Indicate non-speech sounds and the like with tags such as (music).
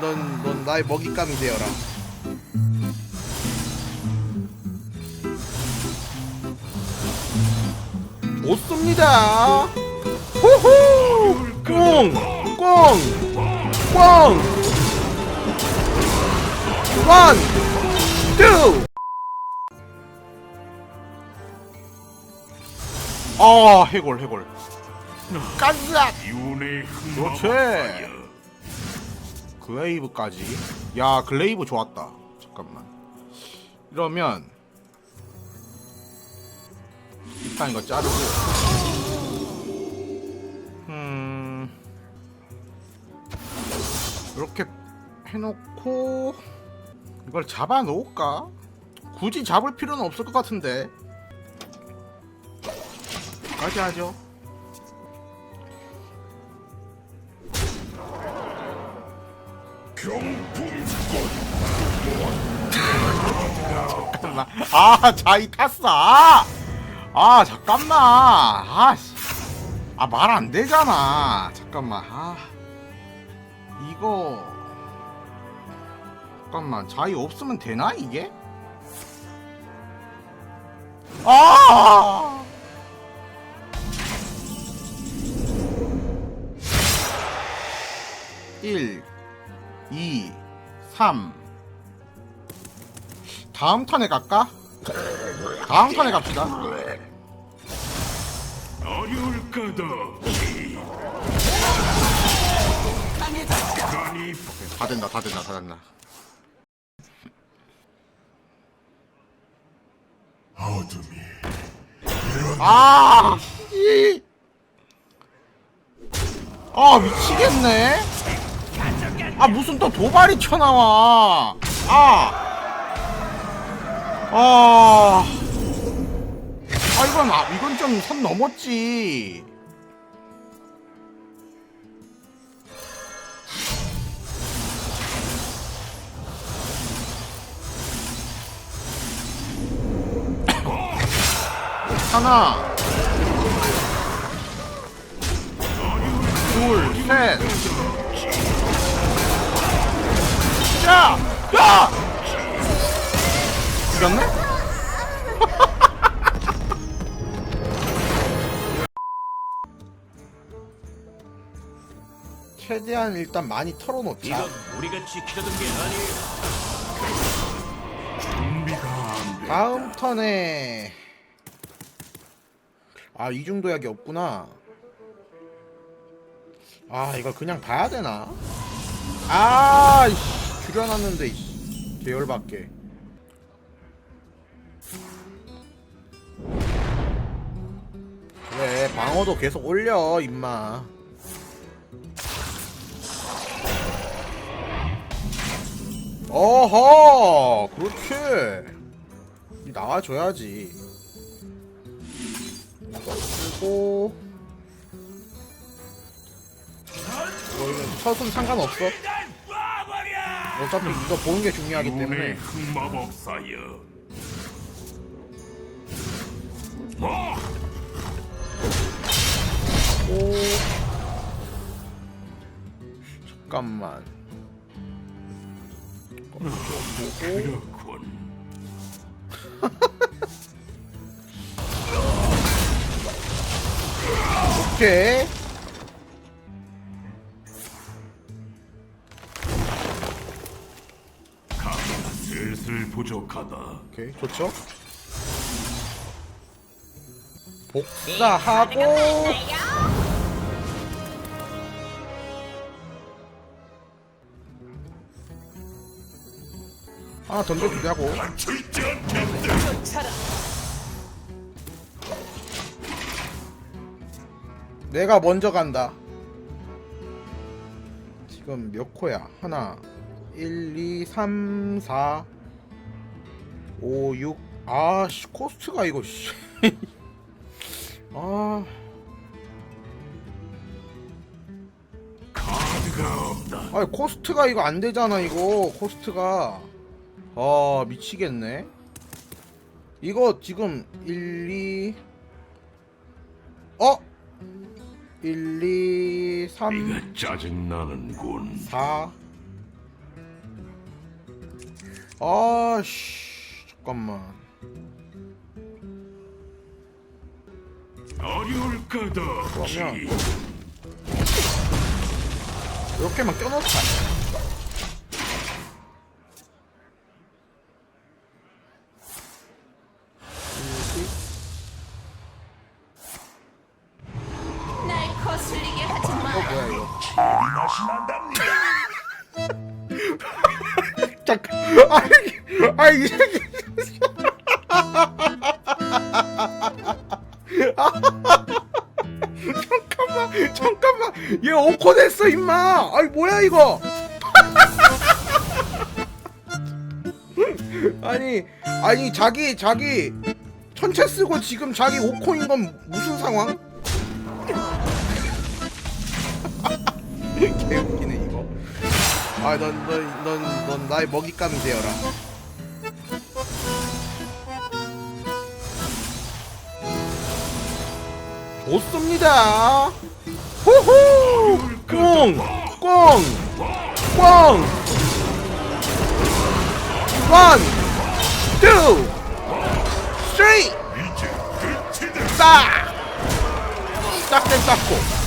넌, 넌 나의 먹잇감이 되어라. 좋습니다. 호호! 꽁! 꽁! 꽁! 원! 투! 아, 해골, 해골. 윤의 그렇지. 글레이브까지. 야, 글레이브 좋았다. 잠깐만. 이러면 일단 이거 자르고. 음. 이렇게 해놓고 이걸 잡아 놓을까? 굳이 잡을 필요는 없을 것 같은데. 까지 하죠. 잠깐만. 아, 자이 탔어. 아, 아 잠깐만. 아, 씨. 아, 말 안 되잖아. 잠깐만. 아, 이거. 잠깐만. 자이 없으면 되나, 이게? 아! 일, 이, 삼. 다음 턴에 갈까? 다음 턴에 갑시다. 다 된다, 다 된다, 다 된다. 어둠이 아, 이. 아 미치겠네. 아 무슨 또 도발이 튀어나와. 아, 아, 아 이건 아 이건 좀 선 넘었지. 하나, 둘, 셋. 야! 야! 죽였네? (laughs) 최대한 일단 많이 털어놓자. 우리가 지키려던 게 아니에요. 준비가 안 돼. 다음 턴에 아 이중도약이 없구나 아 이걸 그냥 봐야 되나 아 이씨, 줄여놨는데 이씨, 계열밖에. 그래 방어도 계속 올려 임마. 어허! 그렇지. 이 나와줘야지. 이거 쓰고. 이거는 첫 상관없어 어차피 이거 보는 게 중요하기 때문에. 흑마법사여. 뭐 오. 잠깐만. 그렇군. 오케이 부족하다. 오케이 좋죠? 복사하고. 하나 던져주자고. 내가 먼저 간다. 지금 몇 코야? 하나 1 2 3 4 5 6 아 씨 코스트가 이거 씨. (laughs) 아. 아니 코스트가 이거 안 되잖아 이거. 코스트가. 아 미치겠네. 이거 지금 1 2 어? 1 2 3 이가 짜증나는군. 4 아 씨 잠깐만 어려울까다. 그러면 이렇게만 껴놓자 날 거슬리게 하지 마. 어 뭐야 이거 맛이 난답니다. (laughs) 잠깐 아이 아이 이 새끼 잠깐만 잠깐만. 얘 오코 됐어 임마. 아이 뭐야 이거? 아니 아니 자기 자기 천체 쓰고 지금 자기 오코인 건 무슨 상황? (laughs) 개웃기네 이거. 아넌넌넌넌 나의 먹잇감이 되어라 좋습니다. 호호! 꽁 꽁 꽁. 원, 투, 쓰리, 이제 끝이다. 싹! 싹된 싹고